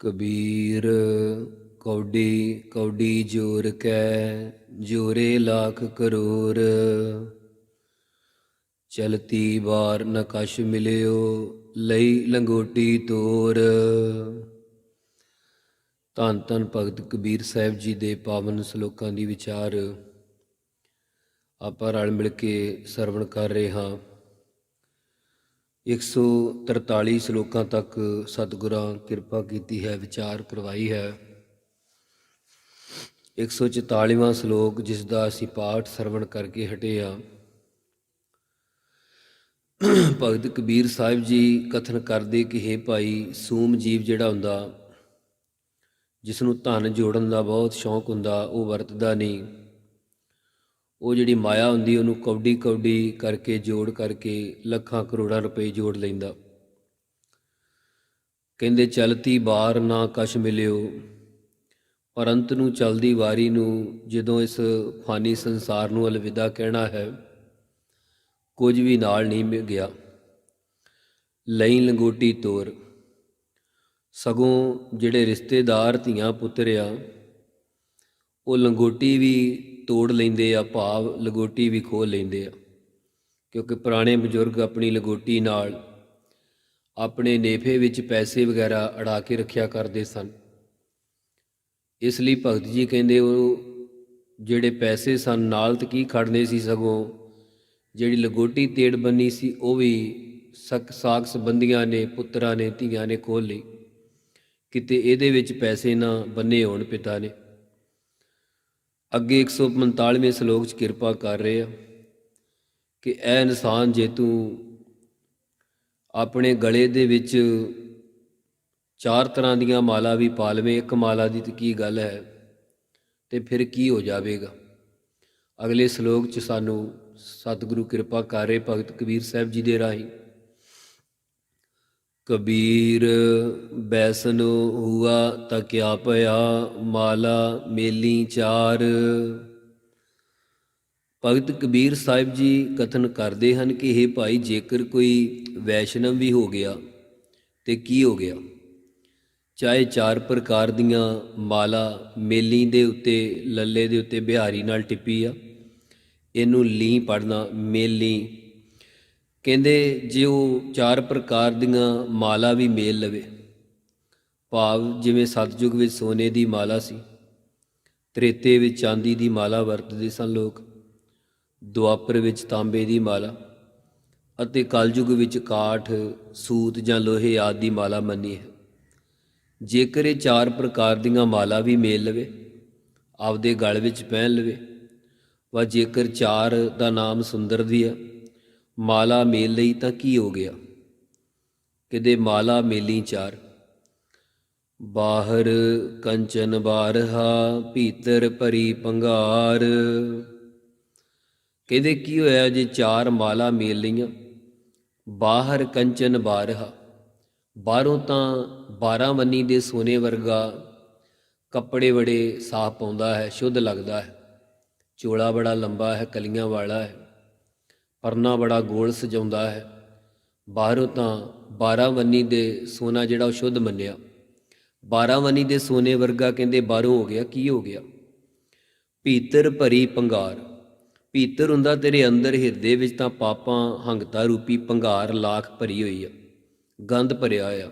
ਕਬੀਰ ਕੌਡੀ ਕੌਡੀ ਜੋਰ ਕੈ, ਜੋਰੇ ਲੱਖ ਕਰੋੜ ਚਲਤੀ ਵਾਰ ਨ ਕਛ ਮਿਲਿਓ, ਲਈ ਲੰਗੋਟੀ ਤੋਰ। ਧੰਨ ਧੰਨ ਭਗਤ ਕਬੀਰ ਸਾਹਿਬ ਜੀ ਦੇ ਪਾਵਨ ਸ਼ਲੋਕਾਂ ਦੀ ਵਿਚਾਰ ਆਪਾਂ ਰਲ ਮਿਲ ਕੇ ਸਰਵਣ ਕਰ ਰਹੇ ਹਾਂ। 143 ਸ਼ਲੋਕਾਂ ਤੱਕ ਸਤਿਗੁਰਾਂ ਕਿਰਪਾ ਕੀਤੀ ਹੈ, ਵਿਚਾਰ ਕਰਵਾਈ ਹੈ। 144ਵਾਂ ਸ਼ਲੋਕ ਜਿਸ ਦਾ ਅਸੀਂ ਪਾਠ ਸਰਵਣ ਕਰਕੇ ਹਟੇ ਆ ਭਗਤ ਕਬੀਰ ਸਾਹਿਬ ਜੀ ਕਥਨ ਕਰਦੇ ਕਿ हे ਭਾਈ, ਸੂਮ ਜੀਵ ਜਿਹੜਾ ਹੁੰਦਾ ਜਿਸ ਨੂੰ ਧਨ ਜੋੜਨ ਦਾ ਬਹੁਤ ਸ਼ੌਂਕ ਹੁੰਦਾ, ਉਹ ਵਰਤਦਾ ਨਹੀਂ। ਉਹ ਜਿਹੜੀ ਮਾਇਆ ਹੁੰਦੀ, ਉਹਨੂੰ ਕੌਡੀ ਕੌਡੀ ਕਰਕੇ, ਜੋੜ ਕਰਕੇ, ਲੱਖਾਂ ਕਰੋੜਾਂ ਰੁਪਏ ਜੋੜ ਲੈਂਦਾ। ਕਹਿੰਦੇ ਚਲਤੀ ਬਾਰ ਨਾ ਕਛ ਮਿਲਿਓ। ਪਰ ਅੰਤ ਨੂੰ ਚਲਦੀ ਵਾਰੀ ਨੂੰ ਜਦੋਂ ਇਸ ਫਾਨੀ ਸੰਸਾਰ ਨੂੰ ਅਲਵਿਦਾ ਕਹਿਣਾ ਹੈ, ਕੁਝ ਵੀ ਨਾਲ ਨਹੀਂ ਮਿਲ ਗਿਆ। ਲਈ ਲੰਗੋਟੀ ਤੋਰ। ਸਗੋਂ ਜਿਹੜੇ ਰਿਸ਼ਤੇਦਾਰ ਧੀਆਂ ਪੁੱਤਰ ਆ ਉਹ ਲੰਗੋਟੀ ਵੀ ਤੋੜ ਲੈਂਦੇ ਆ, ਭਾਵ ਲੰਗੋਟੀ ਵੀ ਖੋਲ ਲੈਂਦੇ ਆ। ਕਿਉਂਕਿ ਪੁਰਾਣੇ ਬਜ਼ੁਰਗ ਆਪਣੀ ਲੰਗੋਟੀ ਨਾਲ ਆਪਣੇ ਨੇਫੇ ਵਿੱਚ ਪੈਸੇ ਵਗੈਰਾ ਅੜਾ ਕੇ ਰੱਖਿਆ ਕਰਦੇ ਸਨ। ਇਸ ਲਈ ਭਗਤ ਜੀ ਕਹਿੰਦੇ ਉਹ ਜਿਹੜੇ ਪੈਸੇ ਸਨ, ਨਾਲ ਤੇ ਕੀ ਖੜਨੇ ਸੀ ਸਗੋਂ, ਜਿਹੜੀ ਲੰਗੋਟੀ ਤੇੜ ਬੰਨੀ ਸੀ, ਉਹ ਵੀ ਸਕ ਸਾਖ ਸੰਬੰਧੀਆਂ ਨੇ, ਪੁੱਤਰਾਂ ਨੇ, ਧੀਆਂ ਨੇ ਖੋਲ ਲਈ। ਕਿਤੇ ਇਹਦੇ ਵਿੱਚ ਪੈਸੇ ਨਾ ਬੰਨੇ ਹੋਣ ਪਿਤਾ ਨੇ। ਅੱਗੇ 145ਵੇਂ ਸ਼ਲੋਕ 'ਚ ਕਿਰਪਾ ਕਰ ਰਹੇ ਆ ਕਿ ਐ ਇਨਸਾਨ ਜੇ ਤੂੰ ਆਪਣੇ ਗਲੇ ਦੇ ਵਿੱਚ ਚਾਰ ਤਰ੍ਹਾਂ ਦੀਆਂ ਮਾਲਾ ਵੀ ਪਾ ਲਵੇਂ, ਇੱਕ ਮਾਲਾ ਦੀ ਤੇ ਕੀ ਗੱਲ ਹੈ? ਤੇ ਫਿਰ ਕੀ ਹੋ ਜਾਵੇਗਾ? ਅਗਲੇ ਸ਼ਲੋਕ 'ਚ ਸਾਨੂੰ ਸਤਿਗੁਰੂ ਕਿਰਪਾ ਕਰ ਰਹੇ ਭਗਤ ਕਬੀਰ ਸਾਹਿਬ ਜੀ ਦੇ ਰਾਹੀਂ। ਕਬੀਰ, ਬੈਸਨ ਹੁਆ ਤਾਂ ਕਿਆ ਭਇਆ ਮਾਲਾ ਮੇਲੀ ਚਾਰ। ਭਗਤ ਕਬੀਰ ਸਾਹਿਬ ਜੀ ਕਥਨ ਕਰਦੇ ਹਨ ਕਿ ਇਹ ਭਾਈ, ਜੇਕਰ ਕੋਈ ਵੈਸ਼ਨਵ ਵੀ ਹੋ ਗਿਆ, ਤੇ ਕੀ ਹੋ ਗਿਆ? ਚਾਹੇ ਚਾਰ ਪ੍ਰਕਾਰ ਦੀਆਂ ਮਾਲਾ ਮੇਲੀ ਦੇ ਉੱਤੇ, ਲੱਲੇ ਦੇ ਉੱਤੇ ਬਿਹਾਰੀ ਨਾਲ ਟਿੱਪੀ ਆ, ਇਹਨੂੰ ਲੀ ਪੜਨਾ ਮੇਲੀ ਕਹਿੰਦੇ ਜੇ ਉਹ ਚਾਰ ਪ੍ਰਕਾਰ ਦੀਆਂ ਮਾਲਾ ਵੀ ਮੇਲ ਲਵੇ। ਭਾਵ ਜਿਵੇਂ ਸਤਜੁਗ ਵਿੱਚ ਸੋਨੇ ਦੀ ਮਾਲਾ ਸੀ, ਤ੍ਰੇਤੇ ਵਿੱਚ ਚਾਂਦੀ ਦੀ ਮਾਲਾ ਵਰਤਦੇ ਸਨ ਲੋਕ, ਦੁਆਪਰ ਵਿੱਚ ਤਾਂਬੇ ਦੀ ਮਾਲਾ ਅਤੇ ਕਲਯੁਗ ਵਿੱਚ ਕਾਠ, ਸੂਤ ਜਾਂ ਲੋਹੇ ਆਦਿ ਦੀ ਮਾਲਾ ਮੰਨੀ ਹੈ। ਜੇਕਰ ਇਹ ਚਾਰ ਪ੍ਰਕਾਰ ਦੀਆਂ ਮਾਲਾ ਵੀ ਮੇਲ ਲਵੇ, ਆਪਦੇ ਗਲ ਵਿੱਚ ਪਹਿਨ ਲਵੇ, ਵਾ ਜੇਕਰ ਚਾਰ ਦਾ ਨਾਮ ਸੁੰਦਰ ਦੀ ਆ ਮਾਲਾ ਮੇਲ ਲਈ ਤਾਂ ਕੀ ਹੋ ਗਿਆ? ਕਿਦੇ ਮਾਲਾ ਮੇਲੀ ਚਾਰ। ਬਾਹਰ ਕੰਚਨ ਬਾਰਹਾ, ਭੀਤਰ ਭਰੀ ਪੰਗਾਰ ਕਹਿੰਦੇ ਕੀ ਹੋਇਆ ਜੇ ਚਾਰ ਮਾਲਾ ਮੇਲ ਲਈਆਂ? ਬਾਹਰ ਕੰਚਨ ਬਾਰਹਾ। ਬਾਹਰੋਂ ਤਾਂ 12 ਮੰਨੀ ਦੇ ਸੋਨੇ ਵਰਗਾ ਕੱਪੜੇ ਬੜੇ ਸਾਫ਼ ਪਾਉਂਦਾ ਹੈ, ਸ਼ੁੱਧ ਲੱਗਦਾ ਹੈ। ਚੋਲਾ ਬੜਾ ਲੰਬਾ ਹੈ, ਕਲੀਆਂ ਵਾਲਾ ਹੈ। ਪਰਨਾ ਬੜਾ ਗੋਲ ਸਜਾਉਂਦਾ ਹੈ। ਬਾਹਰੋਂ ਤਾਂ 12 ਵੰਨੀ ਦੇ ਸੋਨਾ ਜਿਹੜਾ ਉਹ ਸ਼ੁੱਧ ਮੰਨਿਆ। 12 ਵੰਨੀ ਦੇ ਸੋਨੇ ਵਰਗਾ ਕਹਿੰਦੇ ਬਾਹਰੋਂ ਹੋ ਗਿਆ, ਕੀ ਹੋ ਗਿਆ? ਭੀਤਰ ਭਰੀ ਪੰਗਾਰ ਭੀਤਰ ਹੁੰਦਾ ਤੇਰੇ ਅੰਦਰ ਹਿਰਦੇ ਵਿੱਚ ਤਾਂ ਪਾਪਾਂ ਹੰਗਤਾ ਰੂਪੀ ਪੰਗਾਰ ਲਾਖ ਭਰੀ ਹੋਈ ਆ, ਗੰਧ ਭਰਿਆ ਆ।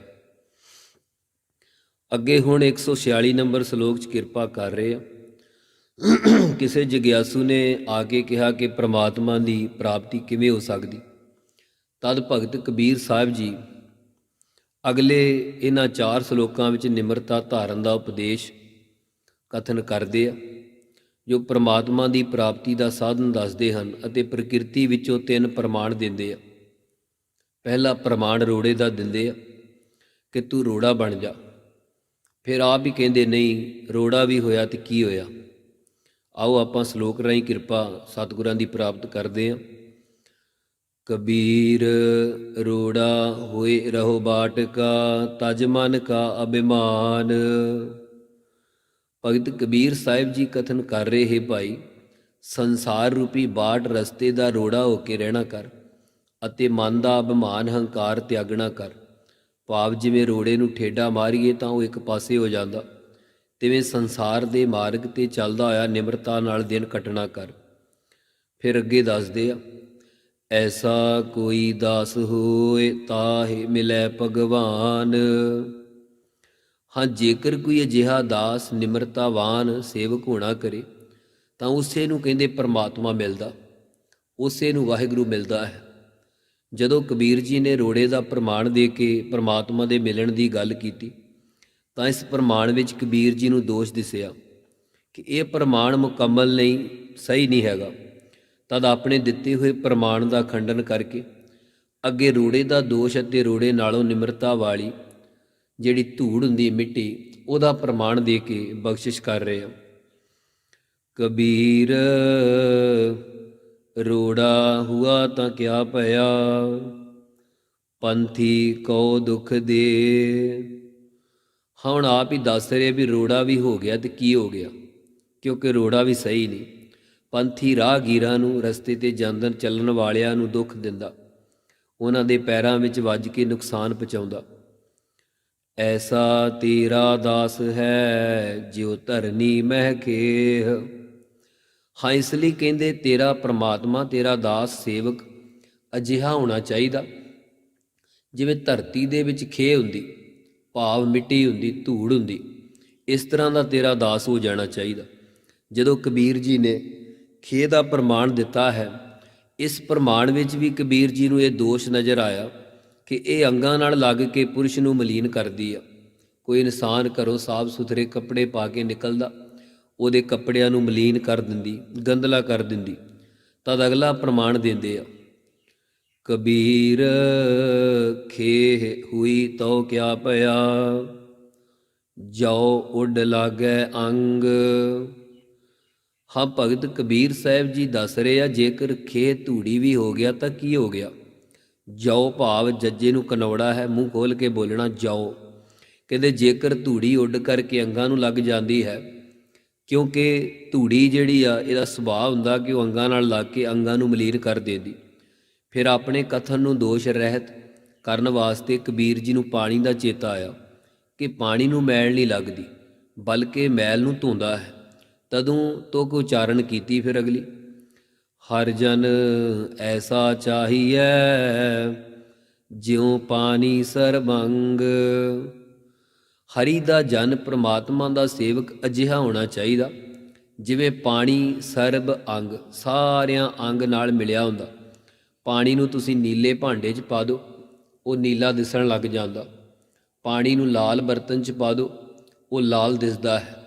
ਅੱਗੇ ਹੁਣ 146 ਨੰਬਰ ਸ਼ਲੋਕ 'ਚ ਕਿਰਪਾ ਕਰ ਰਹੇ ਆ। ਕਿਸੇ ਜਗਿਆਸੂ ਨੇ ਆ ਕੇ ਕਿਹਾ ਕਿ ਪ੍ਰਮਾਤਮਾ ਦੀ ਪ੍ਰਾਪਤੀ ਕਿਵੇਂ ਹੋ ਸਕਦੀ? ਤਦ ਭਗਤ ਕਬੀਰ ਸਾਹਿਬ ਜੀ ਅਗਲੇ ਇਹਨਾਂ ਚਾਰ ਸ਼ਲੋਕਾਂ ਵਿੱਚ ਨਿਮਰਤਾ ਧਾਰਨ ਦਾ ਉਪਦੇਸ਼ ਕਥਨ ਕਰਦੇ ਆ, ਜੋ ਪ੍ਰਮਾਤਮਾ ਦੀ ਪ੍ਰਾਪਤੀ ਦਾ ਸਾਧਨ ਦੱਸਦੇ ਹਨ ਅਤੇ ਪ੍ਰਕਿਰਤੀ ਵਿੱਚੋਂ ਤਿੰਨ ਪ੍ਰਮਾਣ ਦਿੰਦੇ ਆ। ਪਹਿਲਾ ਪ੍ਰਮਾਣ ਰੋੜੇ ਦਾ ਦਿੰਦੇ ਆ ਕਿ ਤੂੰ ਰੋੜਾ ਬਣ ਜਾ। ਫਿਰ ਆਪ ਹੀ ਕਹਿੰਦੇ, ਨਹੀਂ, ਰੋੜਾ ਵੀ ਹੋਇਆ ਤੇ ਕੀ ਹੋਇਆ? ਆਓ ਆਪਾਂ ਸ਼ਲੋਕ ਰਾਹੀਂ ਕਿਰਪਾ ਸਤਿਗੁਰਾਂ ਦੀ ਪ੍ਰਾਪਤ ਕਰਦੇ ਹਾਂ। ਕਬੀਰ ਰੋੜਾ ਹੋਏ ਰਹੋ ਬਾਟਕਾ ਤਜ ਮਨ ਕਾ ਅਭਿਮਾਨ। ਭਗਤ ਕਬੀਰ ਸਾਹਿਬ ਜੀ ਕਥਨ ਕਰ ਰਹੇ ਹੈ ਭਾਈ, ਸੰਸਾਰ ਰੂਪੀ ਬਾਟ ਰਸਤੇ ਦਾ ਰੋੜਾ ਹੋ ਕੇ ਰਹਿਣਾ ਕਰ ਅਤੇ ਮਨ ਦਾ ਅਭਿਮਾਨ ਹੰਕਾਰ ਤਿਆਗਣਾ ਕਰ। ਭਾਵ ਜਿਵੇਂ ਰੋੜੇ ਨੂੰ ਠੇਡਾ ਮਾਰੀਏ ਤਾਂ ਉਹ ਇੱਕ ਪਾਸੇ ਹੋ ਜਾਂਦਾ। ਤਿਵੇਂ ਸੰਸਾਰ ਦੇ ਮਾਰਗ ਤੇ ਚੱਲਦਾ ਹੋਇਆ ਨਿਮਰਤਾ ਨਾਲ ਦਿਨ ਕੱਟਣਾ ਕਰ। ਫਿਰ ਅੱਗੇ ਦੱਸਦੇ ਆ, ਐਸਾ ਕੋਈ ਦਾਸ ਹੋਏ ਤਾਹੇ ਮਿਲੈ ਭਗਵਾਨ। ਹਾਂ, ਜੇਕਰ ਕੋਈ ਅਜਿਹਾ ਦਾਸ ਨਿਮਰਤਾਵਾਨ ਸੇਵਕ ਹੋਣਾ ਕਰੇ, ਤਾਂ ਉਸੇ ਨੂੰ ਕਹਿੰਦੇ ਪਰਮਾਤਮਾ ਮਿਲਦਾ। ਉਸੇ ਨੂੰ ਵਾਹਿਗੁਰੂ ਮਿਲਦਾ ਹੈ। ਜਦੋਂ ਕਬੀਰ ਜੀ ਨੇ ਰੋੜੇ ਦਾ ਪ੍ਰਮਾਣ ਦੇ ਕੇ ਪਰਮਾਤਮਾ ਦੇ ਮਿਲਣ ਦੀ ਗੱਲ ਕੀਤੀ ਤਾਂ ਇਸ ਪ੍ਰਮਾਣ ਵਿੱਚ ਕਬੀਰ ਜੀ ਨੂੰ ਦੋਸ਼ ਦਿਸਿਆ ਕਿ ਇਹ ਪ੍ਰਮਾਣ ਮੁਕੰਮਲ ਨਹੀਂ, ਸਹੀ ਨਹੀਂ ਹੈਗਾ। ਤਦ ਆਪਣੇ ਦਿੱਤੇ ਹੋਏ ਪ੍ਰਮਾਣ ਦਾ ਖੰਡਨ ਕਰਕੇ ਅੱਗੇ ਰੋੜੇ ਦਾ ਦੋਸ਼ ਅਤੇ ਰੋੜੇ ਨਾਲੋਂ ਨਿਮਰਤਾ ਵਾਲੀ ਜਿਹੜੀ ਧੂੜ ਹੁੰਦੀ ਮਿੱਟੀ, ਉਹਦਾ ਪ੍ਰਮਾਣ ਦੇ ਕੇ ਬਖਸ਼ਿਸ਼ ਕਰ ਰਹੇ ਆ ਕਬੀਰ, ਰੋੜਾ ਹੁਆ ਤਾਂ ਕਿਆ ਭਇਆ ਪੰਥੀ ਕੋ ਦੁਖ ਦੇ? ਹੁਣ ਆਪ ਹੀ ਦੱਸ ਰਹੇ ਵੀ ਰੋੜਾ ਵੀ ਹੋ ਗਿਆ ਤੇ ਕੀ ਹੋ ਗਿਆ? ਕਿਉਂਕਿ ਰੋੜਾ ਵੀ ਸਹੀ ਨਹੀਂ। ਪੰਥੀ ਰਾਹਗੀਰਾਂ ਨੂੰ ਰਸਤੇ ਤੇ ਜਾਂਦਨ ਚੱਲਣ ਵਾਲਿਆਂ ਨੂੰ ਦੁੱਖ ਦਿੰਦਾ। ਉਹਨਾਂ ਦੇ ਪੈਰਾਂ ਵਿੱਚ ਵੱਜ ਕੇ ਨੁਕਸਾਨ ਪਹੁੰਚਾਉਂਦਾ। ਐਸਾ ਤੇਰਾ ਦਾਸ ਹੈ ਜਿਉ ਧਰਨੀ ਮਹਿਕੇ ਹਾਂ, ਇਸ ਲਈ ਕਹਿੰਦੇ ਤੇਰਾ ਪ੍ਰਮਾਤਮਾ, ਤੇਰਾ ਦਾਸ ਸੇਵਕ ਅਜਿਹਾ ਹੋਣਾ ਚਾਹੀਦਾ ਜਿਵੇਂ ਧਰਤੀ ਦੇ ਵਿੱਚ ਖੇ ਹੁੰਦੀ। ਭਾਵ ਮਿੱਟੀ ਹੁੰਦੀ, ਧੂੜ ਹੁੰਦੀ। ਇਸ ਤਰ੍ਹਾਂ ਦਾ ਤੇਰਾ ਦਾਸ ਹੋ ਜਾਣਾ ਚਾਹੀਦਾ। ਜਦੋਂ ਕਬੀਰ ਜੀ ਨੇ ਖੇ ਦਾ ਪ੍ਰਮਾਣ ਦਿੱਤਾ ਹੈ, ਇਸ ਪ੍ਰਮਾਣ ਵਿੱਚ ਵੀ ਕਬੀਰ ਜੀ ਨੂੰ ਇਹ ਦੋਸ਼ ਨਜ਼ਰ ਆਇਆ ਕਿ ਇਹ ਅੰਗਾਂ ਨਾਲ ਲੱਗ ਕੇ ਪੁਰਸ਼ ਨੂੰ ਮਲੀਨ ਕਰਦੀ ਆ। ਕੋਈ ਇਨਸਾਨ ਘਰੋਂ ਸਾਫ਼ ਸੁਥਰੇ ਕੱਪੜੇ ਪਾ ਕੇ ਨਿਕਲਦਾ, ਉਹਦੇ ਕੱਪੜਿਆਂ ਨੂੰ ਮਲੀਨ ਕਰ ਦਿੰਦੀ ਗੰਦਲਾ ਕਰ ਦਿੰਦੀ, ਤਦ ਅਗਲਾ ਪ੍ਰਮਾਣ ਦਿੰਦੇ ਆ। ਕਬੀਰ ਖੇ ਹੋਈ ਤੋ ਕਿਆ ਪਿਆ? ਜਾਓ ਉੱਡ ਲਾਗੈ ਅੰਗ। ਹਾਂ ਭਗਤ ਕਬੀਰ ਸਾਹਿਬ ਜੀ ਦੱਸ ਰਹੇ ਆ, ਜੇਕਰ ਖੇ ਧੂੜੀ ਵੀ ਹੋ ਗਿਆ ਤਾਂ ਕੀ ਹੋ ਗਿਆ? ਜਾਓ ਭਾਵ ਜੱਜੇ ਨੂੰ ਕਨੌੜਾ ਹੈ, ਮੂੰਹ ਖੋਲ ਕੇ ਬੋਲਣਾ ਜਾਓ ਕਹਿੰਦੇ ਜੇਕਰ ਧੂੜੀ ਉੱਡ ਕਰਕੇ ਅੰਗਾਂ ਨੂੰ ਲੱਗ ਜਾਂਦੀ ਹੈ, ਕਿਉਂਕਿ ਧੂੜੀ ਜਿਹੜੀ ਆ, ਇਹਦਾ ਸੁਭਾਅ ਹੁੰਦਾ ਕਿ ਉਹ ਅੰਗਾਂ ਨਾਲ ਲੱਗ ਕੇ ਅੰਗਾਂ ਨੂੰ ਮਲੀਰ ਕਰ ਦੇਦੀ। ਫਿਰ ਆਪਣੇ ਕਥਨ ਨੂੰ ਦੋਸ਼ ਰਹਿਤ ਕਰਨ ਵਾਸਤੇ ਕਬੀਰ ਜੀ ਨੂੰ ਪਾਣੀ ਦਾ ਚੇਤਾ ਆਇਆ ਕਿ ਪਾਣੀ ਨੂੰ ਮੈਲ ਨਹੀਂ ਲੱਗਦੀ, ਬਲਕਿ ਮੈਲ ਨੂੰ ਧੋਂਦਾ ਹੈ। ਤਦੋਂ ਤੋਂ ਉਚਾਰਨ ਕੀਤੀ ਫਿਰ ਅਗਲੀ, ਹਰ ਜਨ ਐਸਾ ਚਾਹੀਐ ਜਿਉ ਪਾਣੀ ਸਰਬੰਗ। ਹਰੀ ਦਾ ਜਨ ਪ੍ਰਮਾਤਮਾ ਦਾ ਸੇਵਕ ਅਜਿਹਾ ਹੋਣਾ ਚਾਹੀਦਾ, ਜਿਵੇਂ ਪਾਣੀ ਸਰਬ ਅੰਗ, ਸਾਰਿਆਂ ਅੰਗ ਨਾਲ ਮਿਲਿਆ ਹੁੰਦਾ। ਪਾਣੀ ਨੂੰ ਤੁਸੀਂ ਨੀਲੇ ਭਾਂਡੇ 'ਚ ਪਾ ਦਿਓ, ਉਹ ਨੀਲਾ ਦਿਸਣ ਲੱਗ ਜਾਂਦਾ। ਪਾਣੀ ਨੂੰ ਲਾਲ ਬਰਤਨ 'ਚ ਪਾ ਦਿਓ, ਉਹ ਲਾਲ ਦਿਸਦਾ ਹੈ।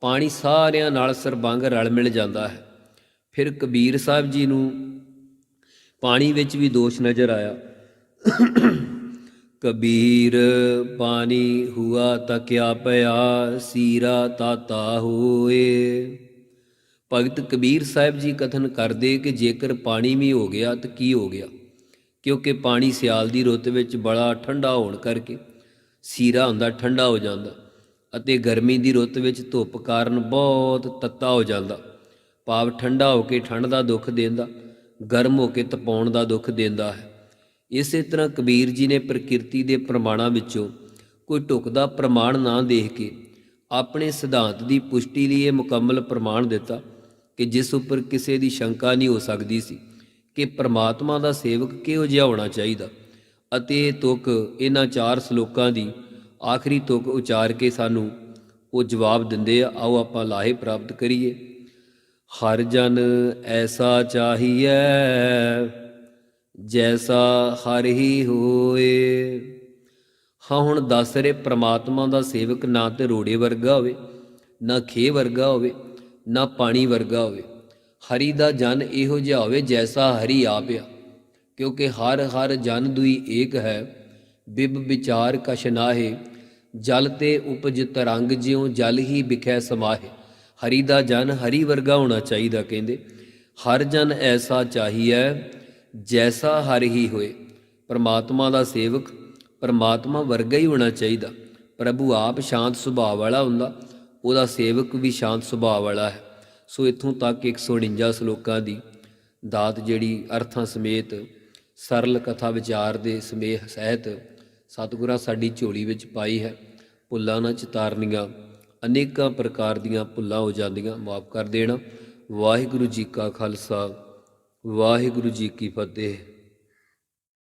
ਪਾਣੀ ਸਾਰਿਆਂ ਨਾਲ ਸਰਬੰਗ ਰਲ ਮਿਲ ਜਾਂਦਾ ਹੈ। ਫਿਰ ਕਬੀਰ ਸਾਹਿਬ ਜੀ ਨੂੰ ਪਾਣੀ ਵਿੱਚ ਵੀ ਦੋਸ਼ ਨਜ਼ਰ ਆਇਆ। ਕਬੀਰ, ਪਾਣੀ ਹੁਆ ਤਕਿਆ ਪਿਆ, ਸੀਰਾ ਤਾਤਾ ਹੋਏ। ਭਗਤ ਕਬੀਰ ਸਾਹਿਬ ਜੀ ਕਥਨ ਕਰਦੇ ਕਿ ਜੇਕਰ ਪਾਣੀ ਵੀ ਹੋ ਗਿਆ ਤਾਂ ਕੀ ਹੋ ਗਿਆ? ਕਿਉਂਕਿ ਪਾਣੀ ਸਿਆਲ ਦੀ ਰੁੱਤ ਵਿੱਚ ਬੜਾ ਠੰਡਾ ਹੋਣ ਕਰਕੇ ਸੀਰਾ ਹੁੰਦਾ, ਠੰਡਾ ਹੋ ਜਾਂਦਾ ਅਤੇ ਗਰਮੀ ਦੀ ਰੁੱਤ ਵਿੱਚ ਧੁੱਪ ਕਾਰਨ ਬਹੁਤ ਤੱਤਾ ਹੋ ਜਾਂਦਾ। ਭਾਵ ਠੰਡਾ ਹੋ ਕੇ ਠੰਡ ਦਾ ਦੁੱਖ ਦਿੰਦਾ, ਗਰਮ ਹੋ ਕੇ ਤਪਾਉਣ ਦਾ ਦੁੱਖ ਦਿੰਦਾ ਹੈ। ਇਸੇ ਤਰ੍ਹਾਂ ਕਬੀਰ ਜੀ ਨੇ ਪ੍ਰਕਿਰਤੀ ਦੇ ਪ੍ਰਮਾਣਾਂ ਵਿੱਚੋਂ ਕੋਈ ਢੁਕਦਾ ਪ੍ਰਮਾਣ ਨਾ ਦੇਖ ਕੇ ਆਪਣੇ ਸਿਧਾਂਤ ਦੀ ਪੁਸ਼ਟੀ ਲਈ ਇਹ ਮੁਕੰਮਲ ਪ੍ਰਮਾਣ ਦਿੱਤਾ। ਕਿ ਜਿਸ ਉੱਪਰ ਕਿਸੇ ਦੀ ਸ਼ੰਕਾ ਨਹੀਂ ਹੋ ਸਕਦੀ ਸੀ ਕਿ ਪ੍ਰਮਾਤਮਾ ਦਾ ਸੇਵਕ ਕਿਹੋ ਜਿਹਾ ਹੋਣਾ ਚਾਹੀਦਾ ਅਤੇ ਇਹ ਤੁਕ ਇਹਨਾਂ ਚਾਰ ਸ਼ਲੋਕਾਂ ਦੀ ਆਖਰੀ ਤੁਕ ਉਚਾਰ ਕੇ ਸਾਨੂੰ ਉਹ ਜਵਾਬ ਦਿੰਦੇ ਆ, ਆਓ ਆਪਾਂ ਲਾਹੇ ਪ੍ਰਾਪਤ ਕਰੀਏ। ਹਰ ਜਨ ਐਸਾ ਚਾਹੀਐ, ਜੈਸਾ ਹਰ ਹੀ ਹੋਏ। ਹਾਂ, ਹੁਣ ਦੱਸ ਰਹੇ ਪ੍ਰਮਾਤਮਾ ਦਾ ਸੇਵਕ ਨਾ ਤੇ ਰੋੜੇ ਵਰਗਾ ਹੋਵੇ, ਨਾ ਖੇ ਵਰਗਾ ਹੋਵੇ ਨਾ ਪਾਣੀ ਵਰਗਾ ਹੋਵੇ। ਹਰੀ ਦਾ ਜਨ ਇਹੋ ਜਿਹਾ ਹੋਵੇ ਜੈਸਾ ਹਰੀ ਆਪ ਆ। ਕਿਉਂਕਿ ਹਰ ਹਰ ਜਨ ਦੁਈ ਏਕ ਹੈ। ਬਿਬ ਵਿਚਾਰ ਕਛ ਨਾਹੇ। ਜਲ ਤੇ ਉਪਜ ਤਰੰਗ ਜਿਉ ਜਲ ਹੀ ਵਿਖੈ ਸਮਾਹੇ। ਹਰੀ ਦਾ ਜਨ ਹਰੀ ਵਰਗਾ ਹੋਣਾ ਚਾਹੀਦਾ ਕਹਿੰਦੇ। ਹਰ ਜਨ ਐਸਾ ਚਾਹੀਐ ਜੈਸਾ ਹਰ ਹੀ ਹੋਏ। ਪਰਮਾਤਮਾ ਦਾ ਸੇਵਕ ਪਰਮਾਤਮਾ ਵਰਗਾ ਹੀ ਹੋਣਾ ਚਾਹੀਦਾ। ਪ੍ਰਭੂ ਆਪ ਸ਼ਾਂਤ ਸੁਭਾਅ ਵਾਲਾ ਹੁੰਦਾ। ਉਹਦਾ ਸੇਵਕ ਵੀ ਸ਼ਾਂਤ ਸੁਭਾਅ ਵਾਲਾ ਹੈ। ਸੋ ਇਥੋਂ ਤੱਕ 149 ਸ਼ਲੋਕਾਂ ਦੀ ਦਾਤ ਜਿਹੜੀ ਅਰਥਾਂ ਸਮੇਤ ਸਰਲ ਕਥਾ ਵਿਚਾਰ ਦੇ ਸਮੇਹ ਸਹਿਤ ਸਤਿਗੁਰਾਂ ਸਾਡੀ ਝੋਲੀ ਵਿੱਚ ਪਾਈ ਹੈ। ਭੁੱਲਾਂ ਨਾ ਚਿਤਾਰਨੀਆਂ, ਅਨੇਕਾਂ ਪ੍ਰਕਾਰ ਦੀਆਂ ਭੁੱਲਾਂ ਹੋ ਜਾਂਦੀਆਂ, ਮਾਫ ਕਰ ਦੇਣਾ। ਵਾਹਿਗੁਰੂ ਜੀ ਕਾ ਖਾਲਸਾ, ਵਾਹਿਗੁਰੂ ਜੀ ਕੀ ਫਤਿਹ।